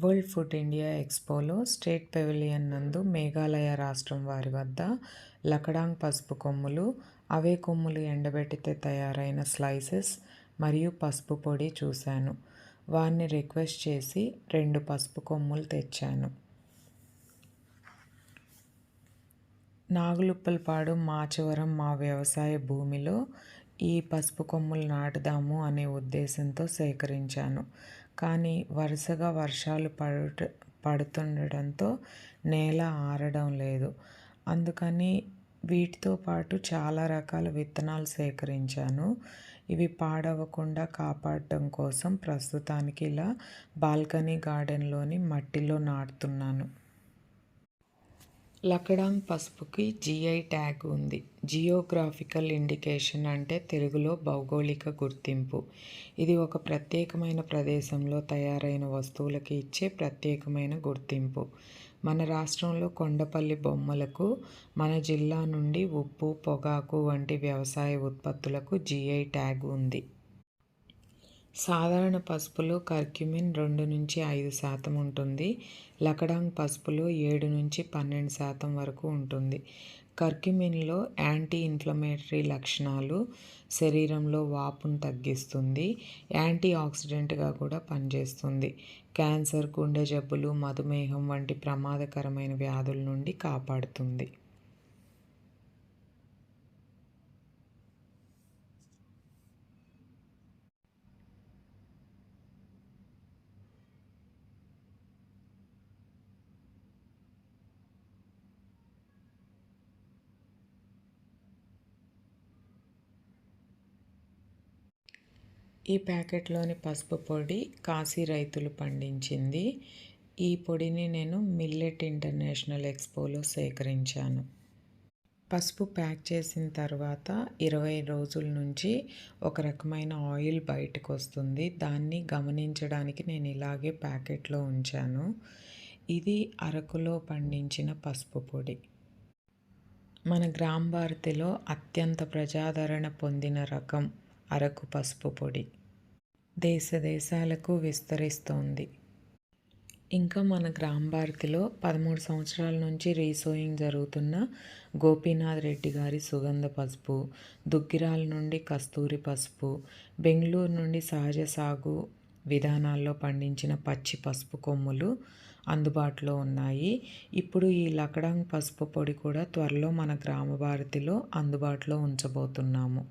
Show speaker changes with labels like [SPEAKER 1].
[SPEAKER 1] World food India ఎక్స్పోలో state pavilion నందు మేఘాలయ రాష్ట్రం వారి వద్ద లకడాంగ్ పసుపు కొమ్ములు అవే కొమ్ములు ఎండబెట్టితే తయారైన స్లైసెస్ మరియు పసుపు పొడి చూశాను. వారిని రిక్వెస్ట్ చేసి రెండు పసుపు కొమ్ములు తెచ్చాను. నాగులుప్పలపాడు మాచవరం మా వ్యవసాయ భూమిలో ఈ పసుపు కొమ్ములు నాటుదాము అనే ఉద్దేశంతో సేకరించాను. కానీ వరుసగా వర్షాలు పడుట పడుతుండడంతో నేల ఆరడం లేదు. అందుకని వీటితో పాటు చాలా రకాల విత్తనాలు సేకరించాను. ఇవి పాడవకుండా కాపాడటం కోసం ప్రస్తుతానికి ఇలా బాల్కనీ గార్డెన్లోని మట్టిలో నాటుతున్నాను. లకడాంగ్ పసుపుకి జిఐ ట్యాగ్ ఉంది. జియోగ్రాఫికల్ ఇండికేషన్ అంటే తెలుగులో భౌగోళిక గుర్తింపు. ఇది ఒక ప్రత్యేకమైన ప్రదేశంలో తయారైన వస్తువులకి ఇచ్చే ప్రత్యేకమైన గుర్తింపు. మన రాష్ట్రంలో కొండపల్లి బొమ్మలకు మన జిల్లా నుండి ఉప్పు పొగాకు వంటి వ్యవసాయ ఉత్పత్తులకు జిఐ ట్యాగ్ ఉంది. సాధారణ పసుపులో కర్క్యూమిన్ రెండు నుంచి ఐదు శాతం ఉంటుంది. లకడాంగ్ పసుపులో ఏడు నుంచి పన్నెండు శాతం వరకు ఉంటుంది. కర్క్యూమిన్లో యాంటీ ఇన్ఫ్లమేటరీ లక్షణాలు శరీరంలో వాపును తగ్గిస్తుంది. యాంటీ ఆక్సిడెంట్గా కూడా పనిచేస్తుంది. క్యాన్సర్ గుండె జబ్బులు మధుమేహం వంటి ప్రమాదకరమైన వ్యాధుల నుండి కాపాడుతుంది. ఈ ప్యాకెట్లోని పసుపు పొడి కాశీ రైతులు పండించింది. ఈ పొడిని నేను మిల్లెట్ ఇంటర్నేషనల్ ఎక్స్పోలో సేకరించాను. పసుపు ప్యాక్ చేసిన తర్వాత ఇరవై రోజుల నుంచి ఒక రకమైన ఆయిల్ బయటకు వస్తుంది. దాన్ని గమనించడానికి నేను ఇలాగే ప్యాకెట్లో ఉంచాను. ఇది అరకులో పండించిన పసుపు పొడి. మన గ్రామ భారతిలో అత్యంత ప్రజాదరణ పొందిన రకం అరకు పసుపు పొడి. దేశ దేశాలకు విస్తరిస్తోంది. ఇంకా మన గ్రామ భారతిలో పదమూడు సంవత్సరాల నుంచి రీసోయింగ్ జరుగుతున్న గోపీనాథ్ రెడ్డి గారి సుగంధ పసుపు దుగ్గిరాల నుండి కస్తూరి పసుపు బెంగళూరు నుండి సహజ సాగు విధానాల్లో పండించిన పచ్చి పసుపు కొమ్ములు అందుబాటులో ఉన్నాయి. ఇప్పుడు ఈ లకడాంగ్ పసుపు పొడి కూడా త్వరలో మన గ్రామ భారతిలో అందుబాటులో ఉంచబోతున్నాము.